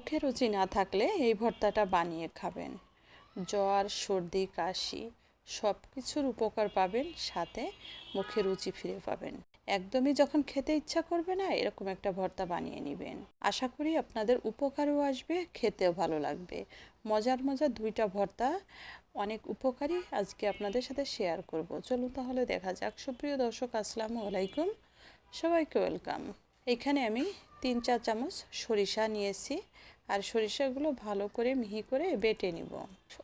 মুখে রুচি না থাকলে এই ভর্তাটা বানিয়ে খাবেন। জ্বর, সর্দি, কাশি সব কিছুর উপকার পাবেন, সাথে মুখে রুচি ফিরে পাবেন। একদমই যখন খেতে ইচ্ছা করবে না, এরকম একটা ভর্তা বানিয়ে নেবেন। আশা করি আপনাদের উপকারও আসবে, খেতেও ভালো লাগবে। মজার মজার দুইটা ভর্তা, অনেক উপকারী আজকে আপনাদের সাথে শেয়ার করব। চলুন তাহলে দেখা যাক। সুপ্রিয় দর্শক, আসসালামু আলাইকুম। সবাইকে ওয়েলকাম। এখানে আমি তিন চার চামচ সরিষা নিয়েছি আর সরিষাগুলো ভালো করে মিহি করে বেটে নিব।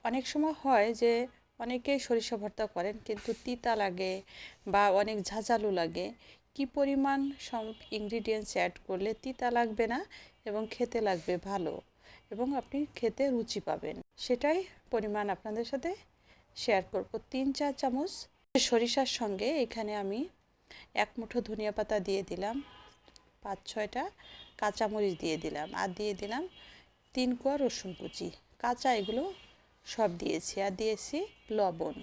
অনেক সময় হয় যে অনেকেই সরিষা ভর্তা করেন কিন্তু তিতা লাগে বা অনেক ঝাঁঝালু লাগে। কি পরিমাণ সব ইনগ্রিডিয়েন্টস অ্যাড করলে তিতা লাগবে না এবং খেতে লাগবে ভালো এবং আপনি খেতে রুচি পাবেন? সেটাই পরিমাণ আপনাদের সাথে শেয়ার করব। তিন চার চামচ সরিষার সঙ্গে এখানে আমি এক মুঠো ধনিয়া পাতা দিয়ে দিলাম। পাঁচ ছয়টা কাঁচামরিচ দিয়ে দিলাম আর দিয়ে দিলাম তিন কোয়া রসুন কুচি। কাঁচা এগুলো সব দিয়েছি আর দিয়েছি লবণ।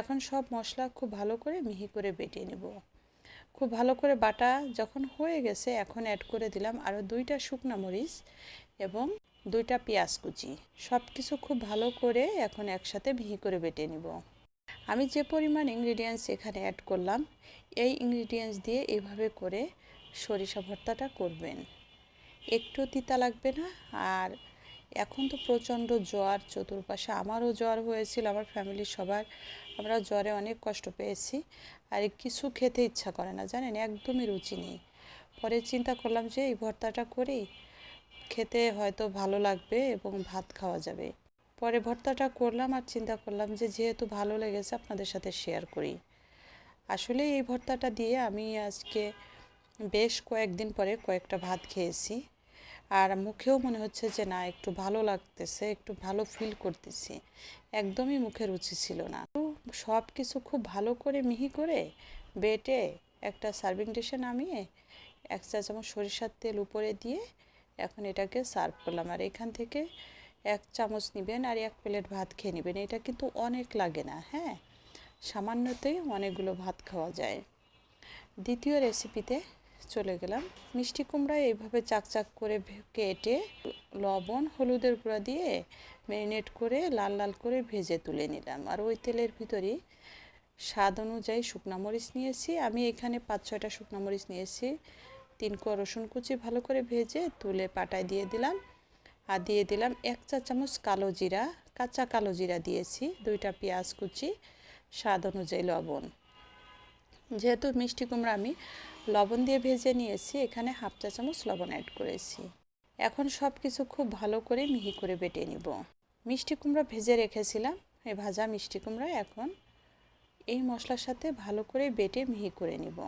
এখন সব মশলা খুব ভালো করে মিহি করে বেটে নেব। খুব ভালো করে বাটা যখন হয়ে গেছে এখন অ্যাড করে দিলাম আরও দুইটা শুকনো মরিচ এবং দুইটা পেঁয়াজ কুচি। সব কিছু খুব ভালো করে এখন একসাথে মিহি করে বেটে নিব। আমি যে পরিমাণ ইনগ্রিডিয়েন্টস এখানে অ্যাড করলাম, এই ইনগ্রিডিয়েন্টস দিয়ে এভাবে করে সরিষা ভর্তাটা করবেন। একটু তিতা লাগবে না, আর এখন তো প্রচণ্ড জ্বর, চতুর্পাশে আমারও জ্বর হয়েছিল, আমার ফ্যামিলির সবার। আমরা জ্বরে অনেক কষ্ট পেয়েছি, আর কিছু খেতে ইচ্ছা করে না, জানেন? একদমই রুচি নেই। পরে চিন্তা করলাম যে এই ভর্তাটা করি, খেতে হয়তো ভালো লাগবে এবং ভাত খাওয়া যাবে। পরে ভর্তাটা করলাম আর চিন্তা করলাম যে যেহেতু ভালো লেগেছে আপনাদের সাথে শেয়ার করি। আসলে এই ভর্তাটা দিয়ে আমি আজকে বেশ কয়েকদিন পরে কয়েকটা ভাত খেয়েছি। আর মুখেও মনে হচ্ছে যে, না, একটু ভালো লাগতেছে, একটু ভালো ফিল করতেছি। একদমই মুখে রুচি ছিল না। সব কিছু খুব ভালো করে মিহি করে বেটে একটা সার্ভিং ডিশে নামিয়ে এক চা চামচ সরিষার তেল উপরে দিয়ে এখন এটাকে সার্ভ করলাম। আর এখান থেকে এক চামচ নেবেন আর এক প্লেট ভাত খেয়ে নেবেন। এটা কিন্তু অনেক লাগে না হ্যাঁ? সামান্যতেই অনেকগুলো ভাত খাওয়া যায়। দ্বিতীয় রেসিপিতে চলে গেলাম। মিষ্টি কুমড়া এইভাবে চাকচাক করে কেটে লবণ, হলুদের গুঁড়া দিয়ে ম্যারিনেট করে লাল লাল করে ভেজে তুলে নিলাম। আর ওই তেলের ভিতরেই স্বাদ অনুযায়ী শুকনো মরিচ নিয়েছি। আমি এখানে পাঁচ ছয়টা শুকনো মরিচ নিয়েছি। তিন কোয়া রসুন কুচি ভালো করে ভেজে তুলে পাটায় দিয়ে দিলাম। আর দিয়ে দিলাম এক চা চামচ কালো জিরা। কাঁচা কালো জিরা দিয়েছি, দুইটা পেঁয়াজ কুচি, স্বাদ অনুযায়ী লবণ। যেহেতু মিষ্টি কুমড়া আমি লবণ দিয়ে ভেজে নিয়েছি, এখানে হাফ চা চামচ লবণ অ্যাড করেছি। এখন সব কিছু খুব ভালো করে মিহি করে বেটে নিব। মিষ্টি কুমড়া ভেজে রেখেছিলাম, এই ভাজা মিষ্টি কুমড়া, এখন এই মশলার সাথে ভালো করে বেটে মিহি করে নিব।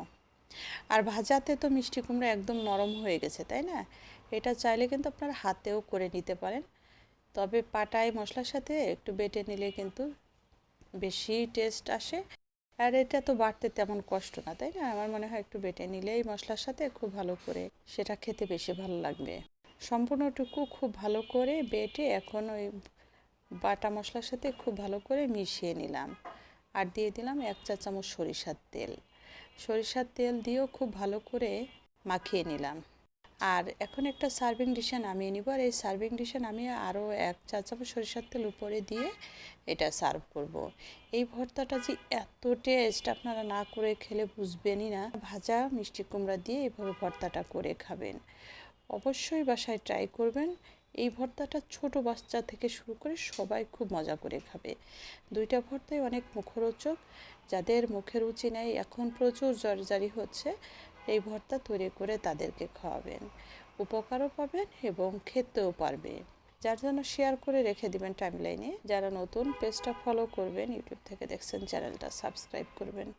আর ভাজাতে তো মিষ্টি কুমড়া একদম নরম হয়ে গেছে, তাই না? এটা চাইলে কিন্তু আপনার হাতেও করে নিতে পারেন। তবে পাটায় মশলার সাথে একটু বেটে নিলে কিন্তু বেশি টেস্ট আসে। আর এটা তো বাড়তে তেমন কষ্ট না, তাই না? আমার মনে হয় একটু বেটে নিলে এই মশলার সাথে খুব ভালো করে সেটা খেতে বেশি ভালো লাগবে। সম্পূর্ণটুকু খুব ভালো করে বেটে এখন ওই বাটা মশলার সাথে খুব ভালো করে মিশিয়ে নিলাম। আর দিয়ে দিলাম এক চা চামচ সরিষার তেল। সরিষার তেল দিয়েও খুব ভালো করে মাখিয়ে নিলাম। আর এখন একটা সার্ভিং ডিশে নামিয়ে নিব। আর এই সার্ভিং ডিশে নামিয়ে আরও এক চা চামচ সরিষার তেল উপরে দিয়ে এটা সার্ভ করব। এই ভর্তাটা যে এত টেস্ট আপনারা না করে খেলে বুঝবেনই না। ভাজা মিষ্টি কুমড়া দিয়ে এইভাবে ভর্তাটা করে খাবেন। অবশ্যই বাসায় ট্রাই করবেন। এই ভর্তাটা ছোট বাচ্চা থেকে শুরু করে সবাই খুব মজা করে খাবে। দুইটা ভর্তাই অনেক মুখরোচক। যাদের মুখে রুচি নেই, এখন প্রচুর জর্জারি হচ্ছে। এই ভর্তা তৈরি করে তাদেরকে খাওয়াবেন। উপকারও পাবেন এবং খেতেও পারবে যার জন্য শেয়ার করে রেখে দিবেন টাইম লাইনে যারা নতুন পেজটা ফলো করবেন ইউটিউব থেকে দেখছেন চ্যানেলটা সাবস্ক্রাইব করবেন।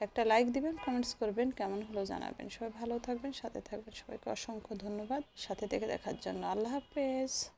একটা লাইক দিবেন কমেন্টস করবেন, কেমন হলো জানাবেন। সবাই ভালো থাকবেন, সাথে থাকবেন। সবাইকে অসংখ্য ধন্যবাদ। সাথে থেকে দেখার জন্য আল্লাহ হাফেজ।